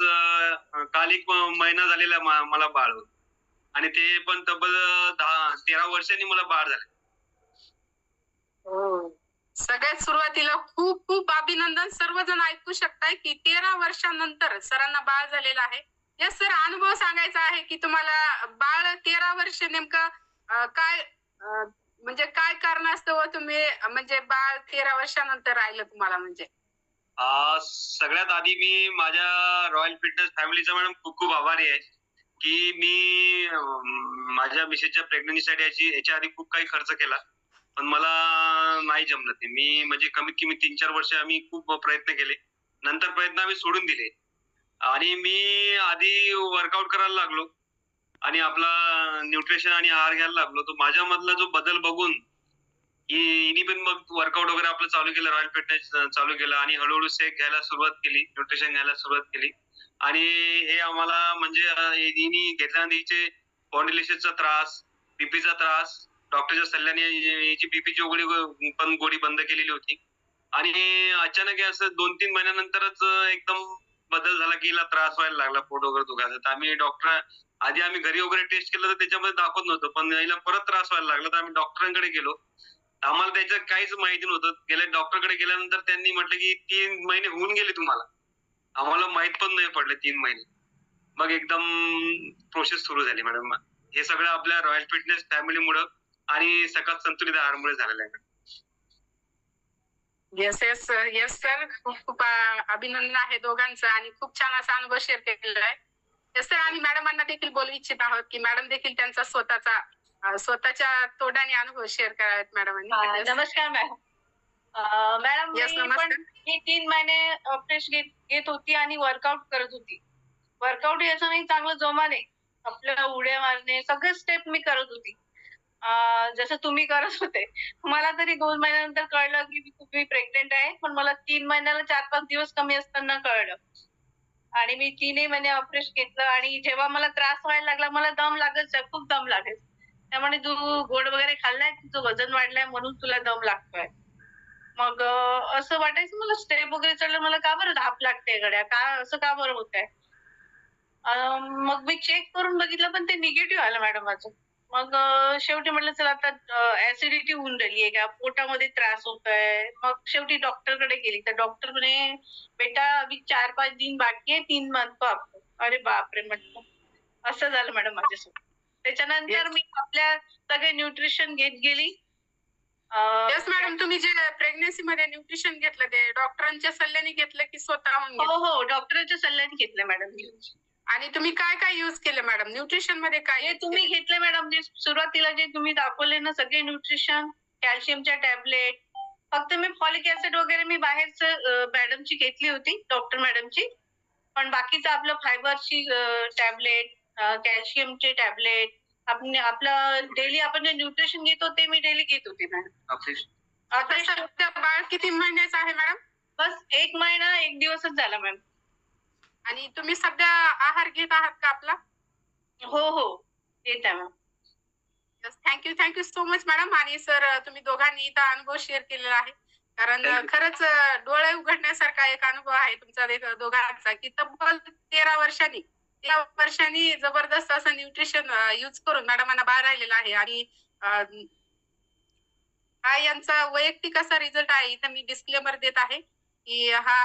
आज काल एक महिना झालेला मला बाळ. होतं. आणि ते पण तब्बल दहा तेरा वर्षांनी मला बाळ झाले हो. सगळ्यात सुरुवातीला खूप खूप अभिनंदन. सर्वजण ऐकू शकताय की तेरा वर्षानंतर सरांना बाळ झालेला आहे. यस सर अनुभव सांगायचा आहे की तुम्हाला बाळ तेरा वर्ष नेमकं काय म्हणजे काय कारण असतं तुम्ही म्हणजे बाळ तेरा वर्षानंतर राहिलं तुम्हाला म्हणजे? सगळ्यात आधी मी माझ्या रॉयल फिटनेस फॅमिलीचा मॅडम खूप खूप आभारी आहे की मी माझ्या मिसेसच्या प्रेग्नन्सीसाठी याची याच्या आधी खूप काही खर्च केला. पण मला नाही जमलं ते. मी म्हणजे कमीत कमी तीन चार वर्ष आम्ही खूप प्रयत्न केले. नंतर प्रयत्न आम्ही सोडून दिले. आणि मी आधी वर्कआउट करायला लागलो. आणि आपला न्यूट्रिशन आणि आहार घ्यायला लागलो. तो माझ्यामधला जो बदल बघून इनी पण मग वर्कआउट वगैरे आपलं चालू केलं रॉयल फिटनेस चालू केलं आणि हळूहळू सेक घ्यायला सुरुवात केली न्यूट्रिशन घ्यायला सुरुवात केली. आणि हे आम्हाला म्हणजे इनी हिनी घेतल्यानंतर हिचे स्पॉन्डिलिसिसचा त्रास बीपीचा त्रास डॉक्टरच्या सल्ल्याने हिची बीपीची गोळी पण गोळी बंद केलेली होती. आणि अचानक असं दोन तीन महिन्यानंतरच एकदम बदल झाला की हिला त्रास व्हायला लागला पोट वगैरे दुखायचा. तर आम्ही डॉक्टर आधी आम्ही घरी वगैरे टेस्ट केलं तर त्याच्यामध्ये दाखवत नव्हतं पण हिला परत त्रास व्हायला लागला. तर आम्ही डॉक्टरांकडे गेलो. आम्हाला त्याच्यात काहीच माहिती नव्हतं. गेल्या डॉक्टरकडे गेल्यानंतर त्यांनी म्हटलं की तीन महिने होऊन गेले तुम्हाला. आम्हाला माहीत पण नाही पडले तीन महिने. मग एकदम प्रोसेस सुरू झाली मॅडम हे सगळं आपल्या रॉयल फिटनेस फॅमिलीमुळं आणि सकाळ संतुलित आहारमुळे झालेलं आहे येस येस येस सर खूप खूप अभिनंदन आहे दोघांचं आणि खूप छान असा अनुभव शेअर केलेला आहे. येस सर आम्ही मॅडमांना देखील बोलू इच्छित आहोत की मॅडम देखील त्यांचा स्वतःचा स्वतःच्या तोंडाने अनुभव शेअर करावेत मॅडमांनी नमस्कार मॅडम मॅडम मी पण मी तीन महिने फ्रेश घेत घेत होती आणि वर्कआउट करत होती. वर्कआउट याचं नाही चांगलं जोमाने आपल्याला उड्या मारणे सगळे स्टेप मी करत होती. जसं तुम्ही करत होते. मला तरी दोन महिन्यानंतर कळलं की मी प्रेग्नेंट आहे पण मला तीन महिन्याला चार पाच दिवस कमी असताना कळलं. आणि मी तीनही महिने ऑपरेशन घेतलं आणि जेव्हा मला त्रास व्हायला लागला मला दम लागायचा खूप दम लागायचा त्यामुळे तू गोड वगैरे खाल्लाय तुझं वजन वाढलंय म्हणून तुला दम लागतोय? मग असं वाटायचं मला स्टेप वगैरे चढलं मला का बरं धाप लागते गड्या? का असं का बरं होत आहे मग मी चेक करून बघितलं पण ते निगेटिव्ह आलं मॅडम माझं. मग शेवटी म्हटलं चला आता ऍसिडिटी होऊन राहिली आहे. का पोटामध्ये त्रास होतोय. मग शेवटी डॉक्टरकडे गेली. तर डॉक्टर म्हणे बेटा अभी चार पाच दिन बाकी आहे तीन मंथ अरे बापरे म्हटलं. असं झालं मॅडम माझ्यासोबत. त्याच्यानंतर. मी आपल्या सगळे न्यूट्रिशन घेत गेली. येस मॅडम तुम्ही जे प्रेग्नन्सी मध्ये न्यूट्रिशन घेतलं ते डॉक्टरांच्या सल्ल्याने घेतलं की स्वतःहून हो हो डॉक्टरच्या सल्ल्याने घेतलं मॅडम आणि तुम्ही काय काय युज केलं मॅडम न्यूट्रिशनमध्ये काय तुम्ही? घेतले मॅडम जे सुरुवातीला जे तुम्ही दाखवले ना सगळे न्यूट्रिशन कॅल्शियमच्या टॅबलेट फक्त मी फॉलिक ऍसिड वगैरे मी बाहेरच मॅडमची घेतली होती डॉक्टर मॅडमची पण बाकीचं आपलं फायबरची टॅबलेट कॅल्शियमचे टॅबलेट आपण आपलं डेली आपण जे न्यूट्रिशन घेतो ते मी डेली घेत होते मॅडम आता सध्या बाळ किती महिन्याचं आहे मॅडम बस एक महिना एक दिवसच झाला मॅम आणि तुम्ही सध्या आहार घेत आहात का आपला? हो हो. येत आहे ma'am thank you thank you so much madam आणि सर तुम्ही दोघांनी इथं अनुभव शेअर केलेला आहे. कारण. खरंच डोळे उघडण्यासारखा एक अनुभव आहे तुमचा दोघांचा की तब्बल तेरा वर्षांनी या वर्षांनी जबरदस्त असं न्यूट्रिशन यूज करून मॅडमांना बाळ राहिलेला आहे. आणि हा यांचा वैयक्तिक असा रिझल्ट आहे. इथं मी डिस्क्लेमर देत आहे की हा